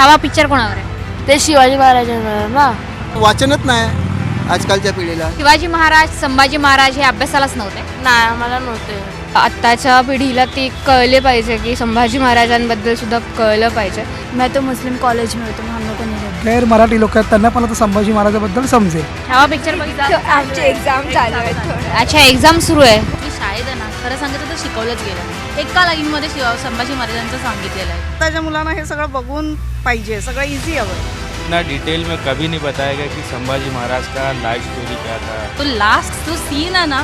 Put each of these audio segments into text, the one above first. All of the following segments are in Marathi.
छावा पिक्चर कोणावर आहे? ते शिवाजी महाराजांवर ना. वाचनच नाही आजकालच्या पिढीला. शिवाजी महाराज संभाजी महाराज हे अभ्यासालाच नव्हते? नाही आम्हाला नव्हते. आत्ताच्या पिढीला ते कळले पाहिजे की संभाजी महाराजांबद्दल सुद्धा कळलं पाहिजे. मैं तो मुस्लिम कॉलेज में होती हम लोग को नहीं रहता। गैर मराठी लोक आहेत त्यांना पण आता संभाजी महाराजाबद्दल समजेल. छावा पिक्चर बघितला? आमचे एक्झाम चालू आहे अच्छा एक्झाम सुरू आहे. खरं सांगितलं तर शिकवलंच गेलं. एका लाईनमध्ये शिवा संभाजी महाराजांचं सांगितलेलं आहे. आताच्या मुलांना हे सगळं बघून पाहिजे सगळं इझी हवं इतना डिटेल में कभी नहीं बताया गया कि संभाजी महाराज का लाइफ स्टोरी क्या था। तो लास्ट जो सीन आहे ना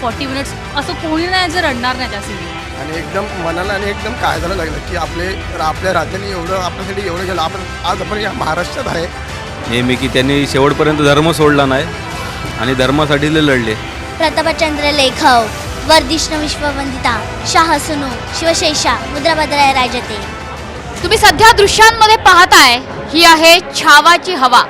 फॉर्टी मिनिट्स असं कोणी नाही जे रडणार नाही त्या सीन आणि एकदम मनाला आणि एकदम काळजाला लागलं की आपले आपल्या राज्याने एवढं आपल्यासाठी एवढं केलं. आपण आज आपण या महाराष्ट्रात आहे. नेहमी की त्यांनी शेवटपर्यंत धर्म सोडला नाही आणि धर्मासाठी लढले. प्रतापचंद्र लेखव वर्धिष्ण विश्ववंदिता शाह सुनू शिवशेषा मुद्राभद्राय राजते तुम्ही सध्या दृश्यांमध्ये पाहताय ही आहे छावाची हवा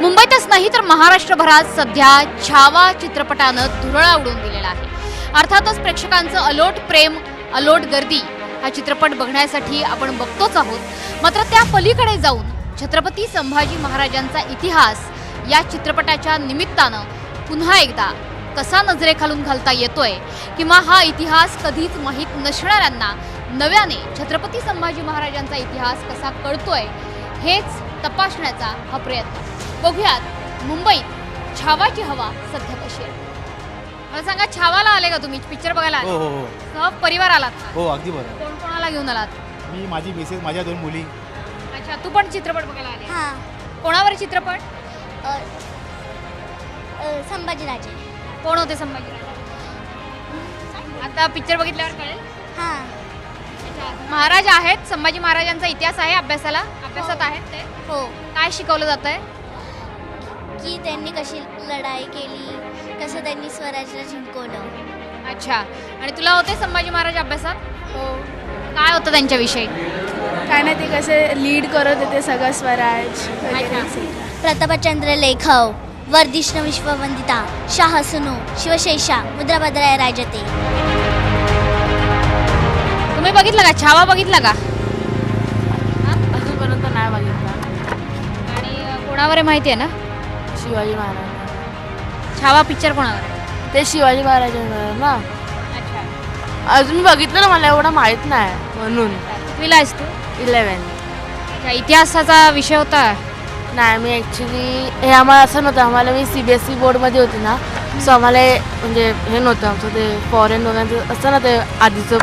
मुंबईतच नाही तर महाराष्ट्रभरात सध्या छावा चित्रपटानं धुरळा उडून दिलेला आहे अर्थातच प्रेक्षकांचं अलोट प्रेम अलोट गर्दी हा चित्रपट बघण्यासाठी आपण बघतोच आहोत मात्र त्या पलीकडे जाऊन छत्रपती संभाजी महाराजांचा इतिहास या चित्रपटाच्या निमित्तानं पुन्हा एकदा कसा नजरेखालून घालता येतोय किंवा हा इतिहास कधीच माहीत नसणाऱ्यांना नव्याने छत्रपती संभाजी महाराजांचा इतिहास कसा कळतोय हेच तपासण्याचा हा प्रयत्न. बघूयात मुंबईत छावाची हवा सध्या कशी आहे. मला सांगा छावाला आले का तुम्ही? पिक्चर बघायला आले? हो हो हो. परिवार आलात का? हो अगदी बरं. कोण कोणाला घेऊन आलात? मी माझी मिसेस माझ्या दोन मुली. अच्छा तू पण चित्रपट बघायला आले? हां. कोणावर चित्रपट? संभाजीराजे. कोण होते संभाजीराजे आता पिक्चर बघितल्यावर कळेल. हां. अच्छा. महाराज आहेत संभाजी महाराजांचा इतिहास आहे अभ्यासाला. अभ्यासात आहेत ते. हो. काय शिकवलं जात आहे की त्यांनी कशी लढाई केली कसं त्यांनी स्वराज्य जिंकवलं. अच्छा. आणि तुला होते संभाजी महाराज अभ्यासात? हो. काय होतं त्यांच्याविषयी? काय नाही ते कसे लीड करत होते सगळं स्वराज. वगैरे अच्छा. etc. प्रतापचंद्र लेखव. वर्धिष्ण विश्ववंदिता शाह सुनू शिवशेषा मुद्राभद्राय राजते तुम्ही बघितलं का? छावा बघितला का? अजूनपर्यंत नाही बघितला. आणि अं, कोणावर आहे माहिती आहे ना? शिवाजी महाराज. छावा पिक्चर कोणावर आहे? ते शिवाजी महाराजांवर ना? अच्छा. अजून बघितलं ना मला एवढं माहीत नाही म्हणून. कितवीला आहेस तू? इलेवन इतिहासाचा विषय होता. नाही मी ॲक्च्युली हे आम्हाला असं नव्हतं. आम्हाला मी सी बी एस ई बोर्डमध्ये होती ना सो आम्हाला हे म्हणजे हे नव्हतं. आमचं ते फॉरेन वगैरे असं ना ते आधीचं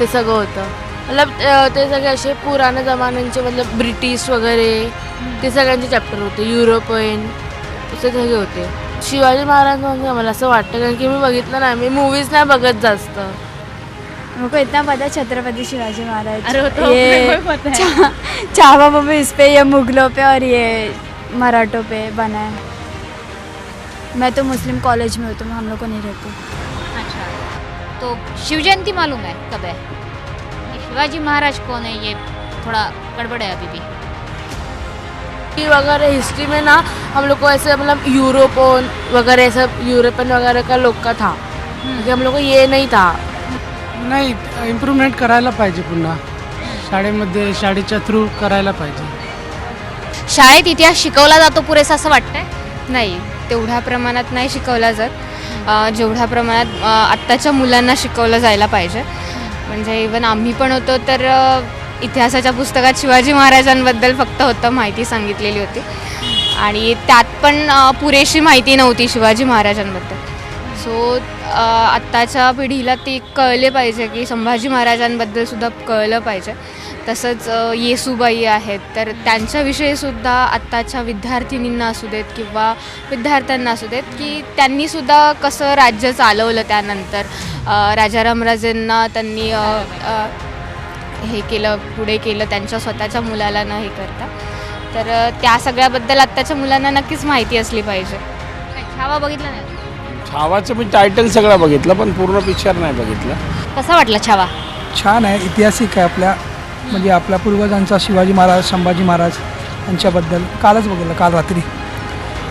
ते सगळं होतं. मतलब अं, ते सगळे असे पुराण्या जमान्यांचे मतलब ब्रिटिश वगैरे ते सगळ्यांचे चॅप्टर होते. युरोपियन असे सगळे होते. शिवाजी महाराज म्हणजे मला असं वाटतं कारण की मी बघितलं नाही. मी मूवीज नाही बघत जास्त. हमको इतना पता है छत्रपति शिवाजी महाराज। अरे वो तो ये पता है। चा- चावा मूवी इस पे ये मुगलों पे और ये मराठों पे बना है। मैं तो मुस्लिम कॉलेज में होती हूँ हम लोग को नहीं रहती। अच्छा। तो शिव जयंती मालूम है कब है? शिवाजी महाराज कौन है ये थोड़ा गड़बड़ है अभी भी। हिस्ट्री वगैरह हिस्ट्री में ना हम लोग को ऐसे मतलब यूरोपोन वगैरह सब यूरोपियन वगैरह का लोग का था। क्योंकि हम लोग को ये नहीं था। नाही इम्प्रूव्हमेंट करायला पाहिजे पुन्हा. शाळेमध्ये शाळेच्या थ्रू करायला पाहिजे. शाळेत इतिहास शिकवला जातो पुरेसा असं वाटतंय? नाही तेवढ्या प्रमाणात नाही शिकवला जात. अ, जेवढ्या प्रमाणात अ, आत्ताच्या मुलांना शिकवलं जायला पाहिजे. म्हणजे इवन आम्ही पण होतो तर अ, इतिहासाच्या पुस्तकात शिवाजी महाराजांबद्दल फक्त होतं माहिती सांगितलेली होती. आणि त्यात पण अ, पुरेशी माहिती नव्हती शिवाजी महाराजांबद्दल. सो आत्ताच्या पिढीला ते कळले पाहिजे की संभाजी महाराजांबद्दल सुद्धा कळलं पाहिजे. तसंच येसुबाई येसूबाई आहेत. तर त्यांच्याविषयी सुद्धा आत्ताच्या विद्यार्थिनींना असू देत किंवा विद्यार्थ्यांना असू देत की त्यांनीसुद्धा कसं राज्य चालवलं त्यानंतर. राजारामराजेंना त्यांनी हे केलं पुढे केलं त्यांच्या स्वतःच्या मुलाला न हे करता. तर त्या सगळ्याबद्दल आत्ताच्या मुलांना नक्कीच माहिती असली पाहिजे. छावा बघितला नाही. छावाचं मी टायटल सगळं बघितलं पण पूर्ण पिक्चर नाही बघितलं. कसा वाटला छावा? छान आहे ऐतिहासिक आहे आपल्या म्हणजे आपल्या पूर्वजांचा शिवाजी महाराज संभाजी महाराज यांच्याबद्दल कालच बघितलं काल रात्री.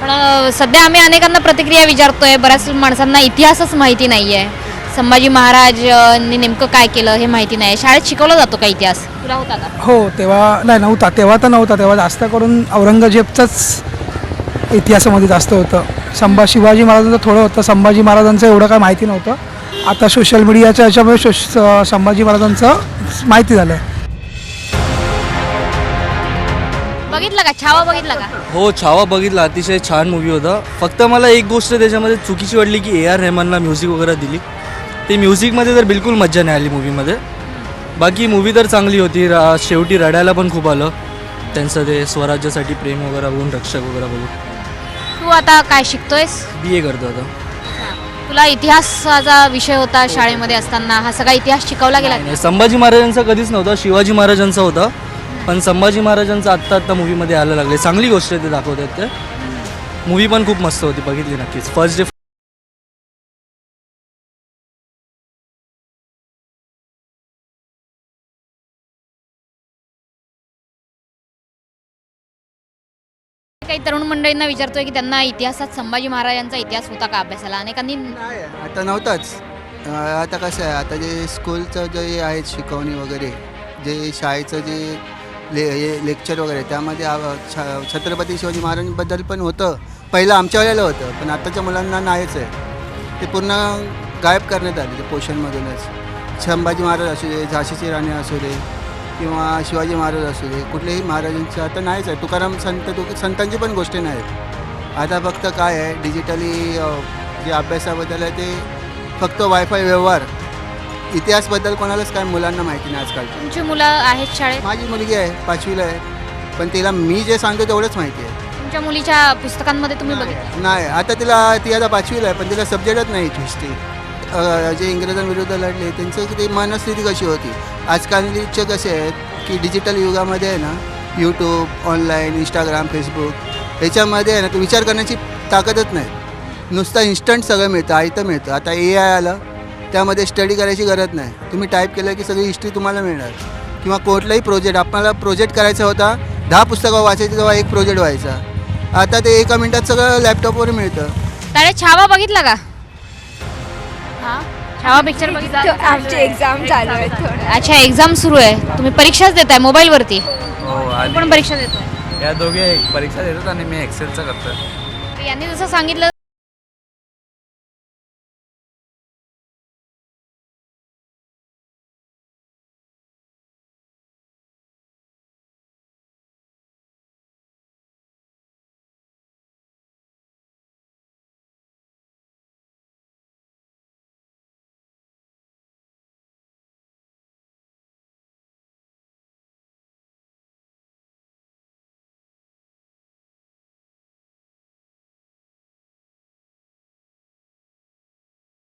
पण अ, सध्या आम्ही अनेकांना प्रतिक्रिया विचारतोय बऱ्याच माणसांना इतिहासच माहिती नाही आहे संभाजी महाराजांनी नेमकं काय केलं हे माहिती नाही शाळेत शिकवला जातो का इतिहास? तुला होता का? हो तेव्हा नाही नव्हता तेव्हा तर नव्हता तेव्हा जास्त करून औरंगजेबचंच इतिहासामध्ये जास्त होतं. संभा शिवाजी महाराजांचं थोडं होतं. संभाजी महाराजांचं एवढं काय माहिती नव्हतं. आता सोशल मीडियाच्या याच्यामुळे स- संभाजी महाराजांचं माहिती झालं आहे बघितलं का? छावा बघितला का? हो छावा बघितला. अतिशय छान मूवी होता. फक्त मला एक गोष्ट त्याच्यामध्ये चुकीची वाटली की ए आर रेहमानला म्युझिक वगैरे दिली. ते म्युझिकमध्ये तर बिलकुल मज्जा नाही आली मूवीमध्ये बाकी मूवी तर चांगली होती. रा शेवटी रडायला पण खूप आलं. त्यांचं ते स्वराज्यासाठी प्रेम वगैरे बघून रक्षक वगैरे बघून. आता काय शिकतोयस? बी ए करतो आता. तुला इतिहासाचा विषय होता शाळेमध्ये असताना. हा सगळा इतिहास शिकवला गेला नाही, संभाजी महाराजांचा कधीच नव्हता शिवाजी महाराजांचा होता. पण संभाजी महाराजांचा आत्ता आत्ता मूवीमध्ये यायला लागले. चांगली गोष्ट आहे ते दाखवतात ते. मूवी पण खूप मस्त होती बघितली नक्कीच. फर्स्ट डे काही तरुण मंडळींना विचारतोय की त्यांना इतिहासात संभाजी महाराजांचा इतिहास होता का अभ्यासाला? अनेकांनी आता नव्हताच. अं, आता कसं आहे आता जे स्कूलचं जे आहे शिकवणी वगैरे जे शाळेचं जे ले हे लेक्चर वगैरे त्यामध्ये आव- छ- छत्रपती शिवाजी महाराजांबद्दल पण होतं. पहिलं आमच्या वेळेला होतं पण आताच्या मुलांना नाहीच आहे. ते पूर्ण गायब करण्यात आले ते पोषणमधूनच. संभाजी महाराज असू दे झाशीची राणी असू दे किंवा शिवाजी महाराज असू दे कुठलेही महाराजांचं आता नाहीच आहे. तुकाराम संत तुक संतांची पण गोष्टी नाहीत. आता फक्त काय आहे डिजिटली जे अभ्यासाबद्दल आहे ते फक्त वायफाय व्यवहार. इतिहासबद्दल कोणालाच काय मुलांना माहिती नाही आजकाल तुमची मुलं आहेत शाळेत? माझी मुलगी आहे पाचवीला आहे. पण तिला मी जे सांगतो तेवढंच माहिती आहे. तुमच्या मुलीच्या पुस्तकांमध्ये तुम्ही बघितलं? नाही आता तिला ती आता पाचवीला आहे पण तिला सब्जेक्टच नाही हिस्ट्री जे इंग्रजांविरुद्ध लढले त्यांचं ती मनस्थिती कशी होती? आजकालचे कसे आहेत की डिजिटल युगामध्ये आहे ना यूट्यूब ऑनलाईन इंस्टाग्राम फेसबुक याच्यामध्ये आहे ना विचार करण्याची ताकदच नाही. नुसतं इन्स्टंट सगळं मिळतं आयतं मिळतं. आता ए आय आलं त्यामध्ये स्टडी करायची गरज नाही. तुम्ही टाईप केलं की सगळी हिस्ट्री तुम्हाला मिळणार. किंवा कुठलाही प्रोजेक्ट आपल्याला प्रोजेक्ट करायचा होता दहा पुस्तकं वाचायची तेव्हा एक प्रोजेक्ट व्हायचा. आता ते एका मिनिटात सगळं लॅपटॉपवर मिळतं. त्याने छावा बघितला का? छावा पिक्चर आमची एक्झाम चालू आहे अच्छा एक्झाम सुरू आहे. तुम्ही परीक्षाच देताय मोबाईल वरती हो पण परीक्षा देतोय? या दोघे परीक्षा देतात आणि मी एक्सेलचं करतो यांनी जसं सांगितलं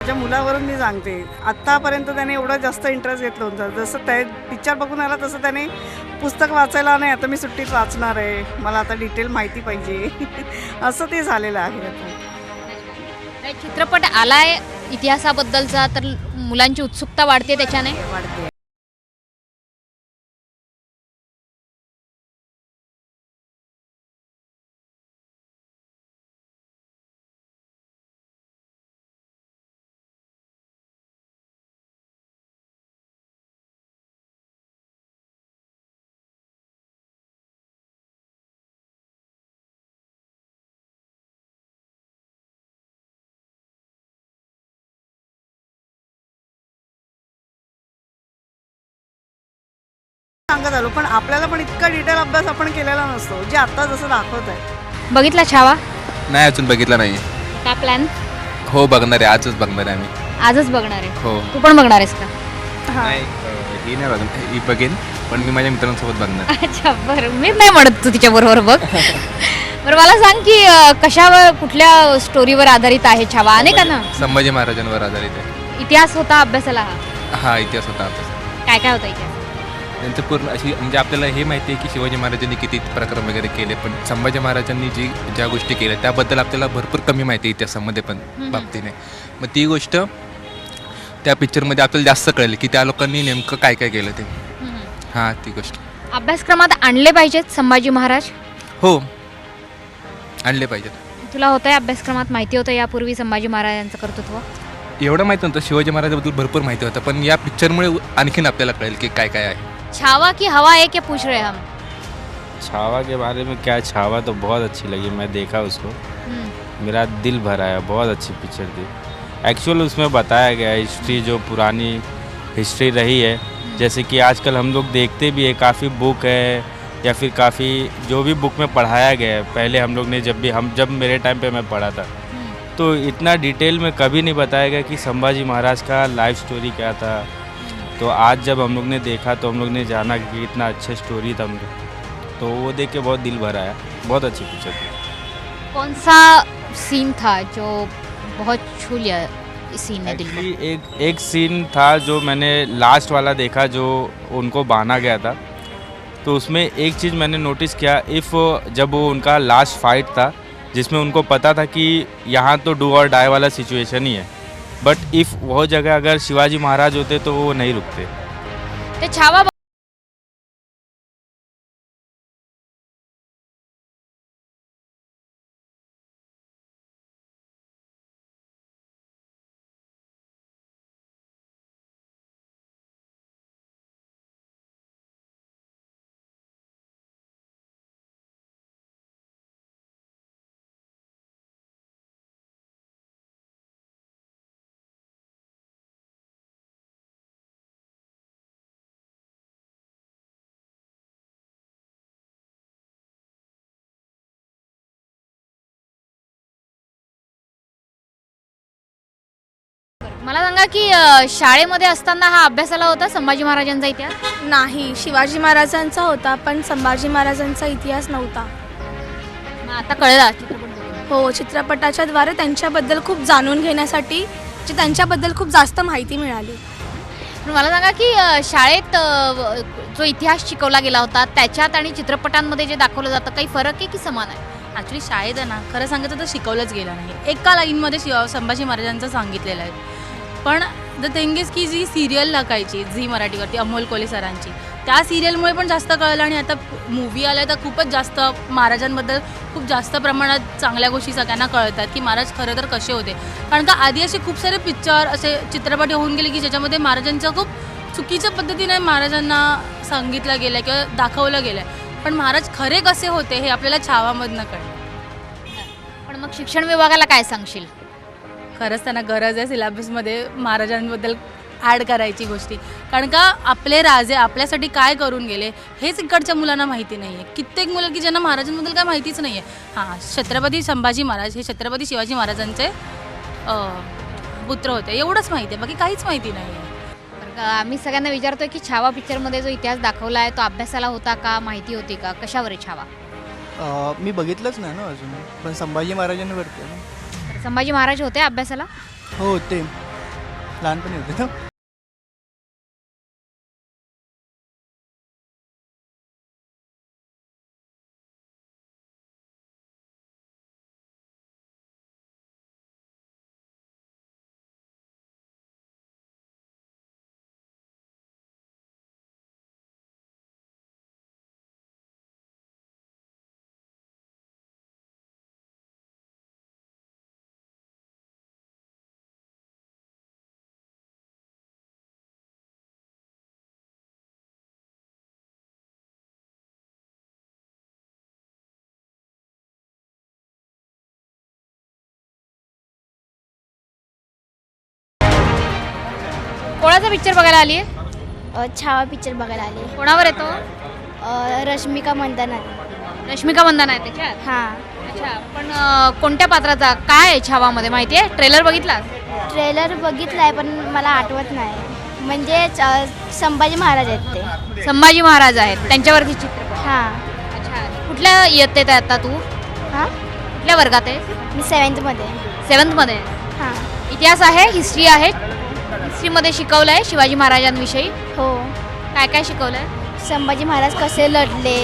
माझ्या मुलावरून मी सांगते आत्तापर्यंत त्याने एवढं जास्त इंटरेस्ट घेतलं होतं. जसं त्या पिक्चर बघून आला तसं त्याने पुस्तक वाचायला नाही आता मी सुट्टीत वाचणार आहे. मला आता डिटेल माहिती पाहिजे. असं ते झालेलं आहे आता. चित्रपट आलाय इतिहासाबद्दलचा तर मुलांची उत्सुकता वाढते त्याच्याने? वाढते. सांगत आलो पण आपल्याला पण इतका डिटेल अभ्यास आपण केलेला नसतो जे आता जसं दाखवत आहे. बघितला छावा? नाही अजून बघितला नाही का प्लॅन हो बघणार आहे. आजच बघणार आहे आम्ही. आजच बघणार आहे? हो. तू पण बघणार आहेस का? नाही ही नाही बघ ही बघेन पण मी माझ्या मित्रांसोबत बघणार. अच्छा बरं. मी नाही म्हणत तू तिच्या बरोबर बघ. बरं मला सांग की अं, कशावर कुठल्या स्टोरीवर आधारित आहे छावा? अनेकांना? संभाजी महाराजांवर आधारित आहे. इतिहास होता अभ्यासाला हा? हा इतिहास होता आपला काय काय होता इतिहास त्यांचं पूर्ण अशी म्हणजे आपल्याला हे माहिती आहे की शिवाजी महाराजांनी किती प्रक्रम वगैरे केले पण संभाजी महाराजांनी जी ज्या गोष्टी केल्या त्याबद्दल आपल्याला भरपूर कमी माहिती आहे इतिहासामध्ये पण बाबतीने. मग ती गोष्ट त्या पिक्चरमध्ये आपल्याला जास्त कळेल की त्या लोकांनी नेमकं काय काय केलं ते. हां ती गोष्ट. अभ्यासक्रमात आणले पाहिजेत संभाजी महाराज? हो. आणले पाहिजेत. तुला होतंय अभ्यासक्रमात माहिती होतं यापूर्वी संभाजी महाराजांचं कर्तृत्व? एवढं माहिती नव्हतं शिवाजी महाराजाबद्दल भरपूर माहिती होतं पण या पिक्चरमुळे आणखीन आपल्याला कळेल की काय काय आहे. छावा की हवा है क्या पूछ रहे हैं हम? छावा के बारे में क्या छावा तो बहुत अच्छी लगी मैं देखा उसको। हम्म, मेरा दिल भरा है बहुत अच्छी पिक्चर थी। एक्चुअल उसमें बताया गया हिस्ट्री जो पुरानी हिस्ट्री रही है। जैसे कि आजकल हम लोग देखते भी है काफ़ी बुक है या फिर काफ़ी जो भी बुक में पढ़ाया गया है। पहले हम लोग ने जब भी हम जब मेरे टाइम पे मैं पढ़ा था। तो इतना डिटेल में कभी नहीं बताया गया कि संभाजी महाराज का लाइफ स्टोरी क्या था तो आज जब हम लोग ने देखा तो हम लोग ने जाना कि इतना अच्छा स्टोरी था उनका तो वो देख के बहुत दिल भर आया। बहुत अच्छी पिक्चर थी। कौन सा सीन था जो बहुत छू लिया सीन ने दिल एक्चुअली एक एक सीन था जो मैंने लास्ट वाला देखा जो उनको बांधा गया था। तो उसमें एक चीज़ मैंने नोटिस किया इफ़ जब वो उनका लास्ट फाइट था जिसमें उनको पता था कि यहाँ तो डू और डाई वाला सिचुएशन ही है। बट इफ़ वो जगह अगर शिवाजी महाराज होते तो वो नहीं रुकते। ते छावा मला सांगा की अ, शाळेमध्ये असताना हा अभ्यासाला होता संभाजी महाराजांचा इतिहास? नाही शिवाजी महाराजांचा होता पण संभाजी महाराजांचा इतिहास नव्हता. मग आता कळला चित्रपट बघून. हो चित्रपटाच्या द्वारे त्यांच्याबद्दल खूप जाणून घेण्यासाठी जे त्यांच्याबद्दल खूप जास्त माहिती मिळाली. पण मला सांगा की अ, शाळेत अ, व- जो इतिहास शिकवला गेला होता त्याच्यात आणि चित्रपटांमध्ये जे दाखवलं जातं काही फरक आहे की समान आहे? ॲक्च्युली शाळेत आहे ना खरं सांगायचं तर शिकवलंच गेलं नाही. एका लाईनमध्ये शिवा संभाजी महाराजांचं सांगितलेलं आहे. पण द थिंग इज की जी सिरियल लागायची झी मराठीवरती अमोल कोले सरांची त्या सिरियलमुळे पण जास्त कळलं आणि आता मूवी आल्या तर खूपच जास्त महाराजांबद्दल खूप जास्त प्रमाणात चांगल्या गोष्टी सगळ्यांना कळतात की महाराज खरं तर कसे होते. कारण का आधी असे खूप सारे पिक्चर असे चित्रपट होऊन गेले की ज्याच्यामध्ये महाराजांचं खूप चुकीच्या पद्धतीने महाराजांना सांगितलं गेलं किंवा दाखवलं गेलं पण महाराज खरे कसे होते हे आपल्याला छावामधनं कळेल. पण मग शिक्षण विभागाला काय सांगशील? खरंच त्यांना गरज आहे सिलेबसमध्ये महाराजांबद्दल ॲड करायची गोष्टी. कारण का आपले राजे आपल्यासाठी काय करून गेले हेच इकडच्या मुलांना माहिती नाही आहे कित्येक मुलं की ज्यांना महाराजांबद्दल काय माहितीच नाही आहे हां छत्रपती संभाजी महाराज हे छत्रपती शिवाजी महाराजांचे पुत्र होते. एवढंच माहिती आहे बाकी काहीच माहिती नाही आहे आम्ही सगळ्यांना विचारतोय की छावा पिक्चरमध्ये जो इतिहास दाखवला आहे तो अभ्यासाला होता का माहिती होती का? कशावर आहे छावा? मी बघितलंच नाही ना अजून. पण संभाजी महाराजांवरती आहे ना. संभाजी महाराज होते अभ्यासाला? हो ते लहानपणी होते ना. कोणाचा पिक्चर बघायला आली आहे? छावा पिक्चर बघायला आले कोणावर येतो रश्मिका मंदाना रश्मिका मंदाना आहे त्याच्यात? हां. अच्छा पण अ, कोणत्या पात्राचा? काय आहे छावामध्ये? माहिती आहे? ट्रेलर बघितला ट्रेलर बघितला आहे पण मला आठवत नाही. म्हणजे संभाजी महाराज आहेत ते. संभाजी महाराज आहेत. त्यांच्यावरती चित्रपट हां. अच्छा कुठल्या इयत्तेत आहे आता तू? हां? कुठल्या वर्गात आहे? मी सेवन्थमध्ये सेवन्थमध्ये हां. इतिहास आहे हिस्ट्री आहे हिस्ट्रीमध्ये शिकवलं आहे शिवाजी महाराजांविषयी? हो. काय काय शिकवलं आहे संभाजी महाराज कसे लढले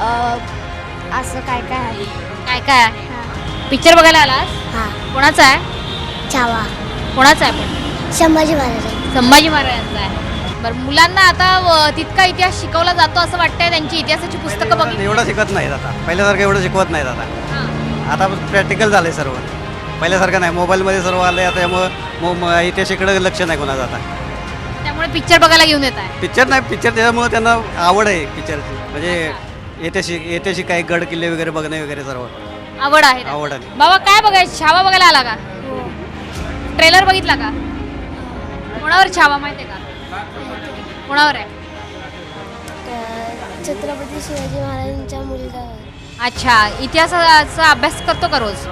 अ, असं काय काय आहे. काय काय आहे? हां. पिक्चर बघायला आलास? हां. कोणाचा आहे? छावा कोणाचा आहे? पण संभाजी महाराज. संभाजी महाराजांचा आहे. बरं मुलांना आता अ, तितका इतिहास शिकवला जातो असं वाटतंय त्यांची इतिहासाची पुस्तकं बघितली? एवढं शिकत नाहीत आता. पहिल्यासारखं एवढं शिकवत नाहीत आता. हां. आता प्रॅक्टिकल झालंय सर्व. पहिल्यासारखं नाही. मोबाईलमध्ये सर्व आलं आहे त्यामुळं मो इतिहासाकडे लक्ष नाही कोणाचं आता. त्यामुळे पिक्चर बघायला घेऊन येत आहे. पिक्चर नाही. पिक्चर त्याच्यामुळं त्यांना आवड आहे पिक्चरची म्हणजे ऐतिहासिक ऐतिहासिक काही गड किल्ले वगैरे बघणे वगैरे सर्व. आवड आहे. आवड आहे. बाबा काय बघायचं छावा बघायला आला का? ट्रेलर बघितला का? कोणावर छावा माहितीये का? कोणावर आहे? छत्रपती शिवाजी महाराजांच्या मुलगावर अच्छा. इतिहासाचा अभ्यास करतो का रोज?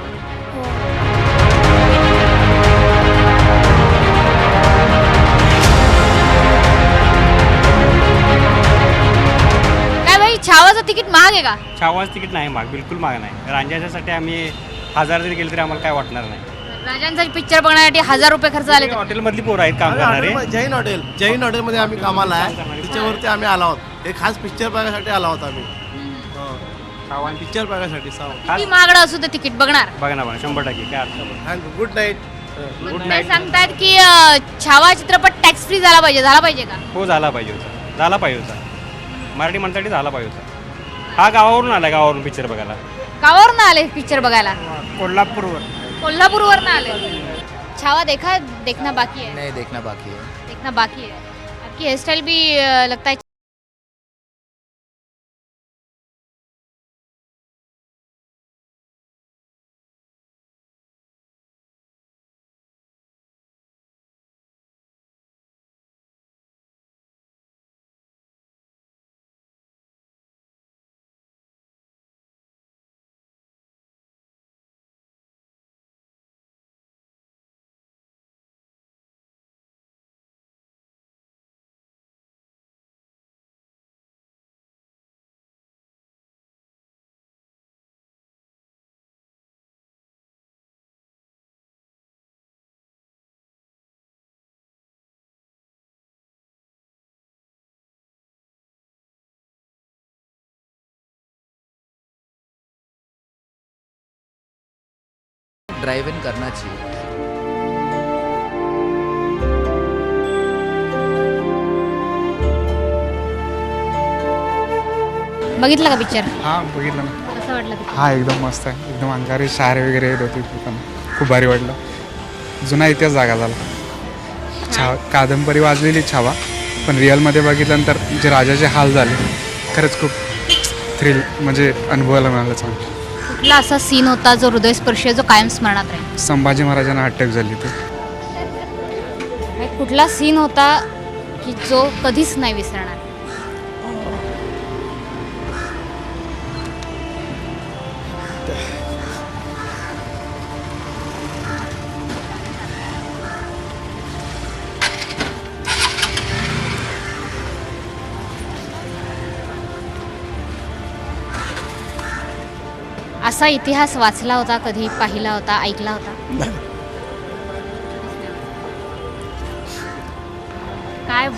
छावाचं तिकीट महाग आहे का? छावाच तिकीट नाही माग बिलकुल माग नाही. रांजाच्यासाठी आम्ही हजार जरी गेले तरी आम्हाला काय वाटणार नाही. राजांचा पिक्चर बघण्यासाठी हजार रुपये खर्च झाले हॉटेलमधली पोरं आहेत काम करणारे. जैन हॉटेल जैन हॉटेलमध्ये आम्ही कामाला आहे. त्याच्यावरती आम्ही आलो आहोत. एक खास पिक्चर बघायसाठी आलो आहोत आम्ही. पिक्चर बघायसाठी किती महागडं असू ते तिकीट बघणार? बघा ना बघा शंभर टक्के काय अर्थ नाही. गुड नाईट ते नाईट सांगतायत की अं, छावा चित्रपट टॅक्स फ्री झाला पाहिजे. झाला पाहिजे का? हो झाला पाहिजे होता. झाला पाहिजे होता. मराठी माणसाठी झाला पाहिजे होता. हा गावावरून आला गावावरून पिक्चर बघायला. गावावरून आले पिक्चर बघायला? कोल्हापूरवर. कोल्हापूरवरून आले. छावा देखा देखना बाकी है. नहीं देखना बाकी है। देखना बाकी है. आपकी हेयर स्टाइल भी अ, लगता है ड्राइव इन करना चाहिए। बघितलं का पिक्चर हां बघितलं ना. कसं वाटलं picture? हा एकदम मस्त आहे. एकदम अंगारे शारे वगैरे येत होते पण. खूप भारी वाटलं. जुना इतिहास जागा झाला. छावा कादंबरी वाजलेली छावा. पण रिअलमध्ये बघितल्यानंतर जे राजाचे हाल झाले खरंच खूप थ्रिल म्हणजे अनुभवायला मिळालं चांगलं. कुठला असा सीन होता जो हृदयस्पर्शी जो कायम स्मरणात राहील? संभाजी महाराजांना अटॅक झाली ते आणि कुठला सीन होता की जो कधीच नाही विसरणार? असा इतिहास वाचला होता कधी पाहिला होता ऐकला होता? काय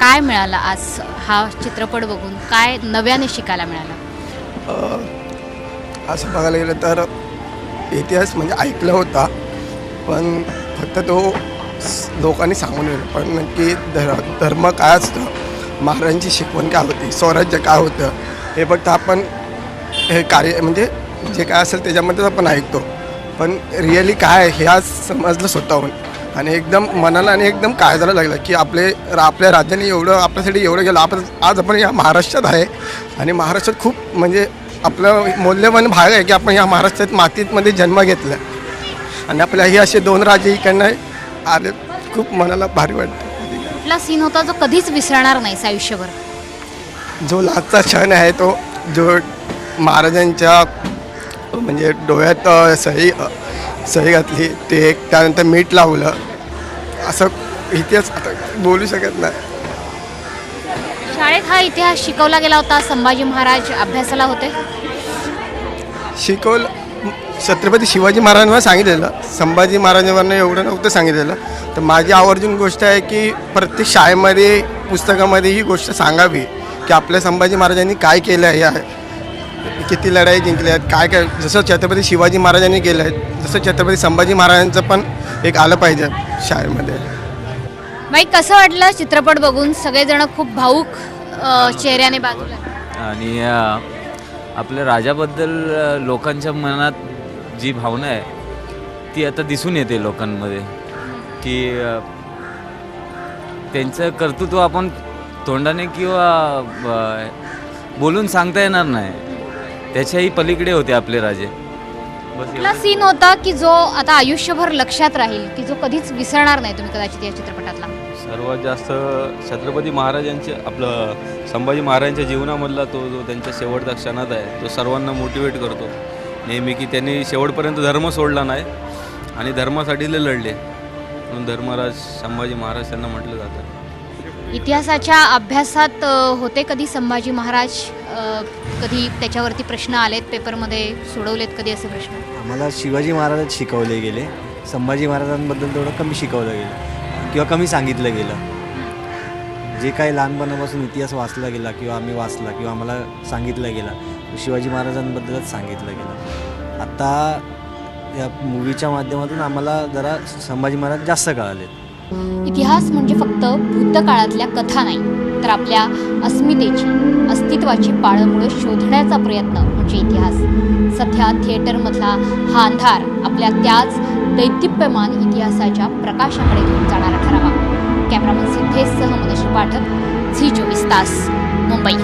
काय मिळालं आज हा चित्रपट बघून? काय नव्याने शिकायला मिळालं? असं बघायला गेलं तर इतिहास म्हणजे ऐकला होता पण फक्त तो लोकांनी सांगून गेलं पण नक्की धर धर्म काय असतं? महाराजांची शिकवण काय होती? स्वराज्य काय होतं? हे फक्त आपण हे कार्य म्हणजे जे काय असेल त्याच्यामध्येच आपण ऐकतो. पण रिअली काय आहे हे आज समजलं स्वतःहून. आणि एकदम मनाला आणि एकदम काळजाला लागलं की आपले रा- आपल्या राज्याने एवढं आपल्यासाठी एवढं गेलं आपण आज आपण या महाराष्ट्रात आहे. आणि महाराष्ट्रात खूप म्हणजे आपलं मौल्यवान भाग आहे की आपण या महाराष्ट्रात मातीमध्ये जन्म घेतला. आणि आपल्या ही असे दोन राज्य इकडनं आले खूप मनाला भारी वाटतं. कुठला सीन होता जो कधीच विसरणार नाहीस आयुष्यभर? जो लास्टचा क्षण आहे तो जो महाराजांच्या म्हणजे डोळ्यात सही सही घातली ते एक त्यानंतर मीठ लावलं. असं इतिहास बोलू शकत नाही. शाळेत हा इतिहास शिकवला गेला होता संभाजी महाराज अभ्यासाला होते? शिकवलं छत्रपती शिवाजी महाराजांना सांगितलेलं. संभाजी महाराजांना एवढं नव्हतं सांगितलेलं. तर माझी आवर्जून गोष्ट आहे की प्रत्येक शाळेमध्ये पुस्तकामध्ये ही गोष्ट सांगावी की आपल्या संभाजी महाराजांनी काय केलं आहे. किती लढाई जिंकल्या आहेत काय काय जसं छत्रपती शिवाजी महाराजांनी केलं आहे जसं छत्रपती संभाजी महाराजांचं पण एक आलं पाहिजे शाळेमध्ये. बाई कसं वाटलं चित्रपट बघून? सगळेजण खूप भाऊक अ, चेहऱ्याने बाजूला आणि अ, आपल्या राजाबद्दल अ, लोकांच्या मनात जी भावना आहे ती आता दिसून येते लोकांमध्ये. की अ, त्यांचं कर्तृत्व आपण तोंडाने किंवा अ, बोलून सांगता येणार नाही. त्याच्याही पलीकडे होते आपले राजे. बस कुठला सीन होता की जो आता आयुष्यभर लक्षात राहील की जो कधीच विसरणार नाही तुम्ही कदाचित या चित्रपटातला. सर्वात जास्त छत्रपती महाराजांचे आपलं संभाजी महाराजांच्या जीवनामधला तो जो त्यांच्या शेवटच्या क्षणात आहे तो सर्वांना मोटिवेट करतो. नेहमी की त्यांनी शेवटपर्यंत धर्म सोडला नाही आणि धर्मासाठी ते लढले. म्हणून धर्मराज संभाजी महाराज त्यांना म्हटलं जातं. इतिहासाच्या अभ्यासात होते कधी संभाजी महाराज? कधी त्याच्यावरती प्रश्न आलेत पेपरमध्ये सोडवलेत कधी असे प्रश्न? आम्हाला शिवाजी महाराजच शिकवले गेले. संभाजी महाराजांबद्दल थोडं कमी शिकवलं गेलं. किंवा कमी सांगितलं गेलं. जे काही लहानपणापासून इतिहास वाचला गेला किंवा आम्ही वाचला किंवा आम्हाला सांगितलं गेला शिवाजी महाराजांबद्दलच सांगितलं गेलं. आता या मूवीच्या माध्यमातून आम्हाला जरा संभाजी महाराज जास्त कळालेत. इतिहास म्हणजे फक्त भूतकाळातल्या कथा नाही तर आपल्या अस्मितेची अस्तित्वाची पाळंमुळं शोधण्याचा प्रयत्न म्हणजे इतिहास. सध्या थिएटरमधला हा अंधार आपल्या त्याच दैदिप्यमान इतिहासाच्या प्रकाशाकडे घेऊन जाणारा ठरावा. कॅमेरामन सिद्धेशसह मनोज पाठक झी चोवीस तास मुंबई.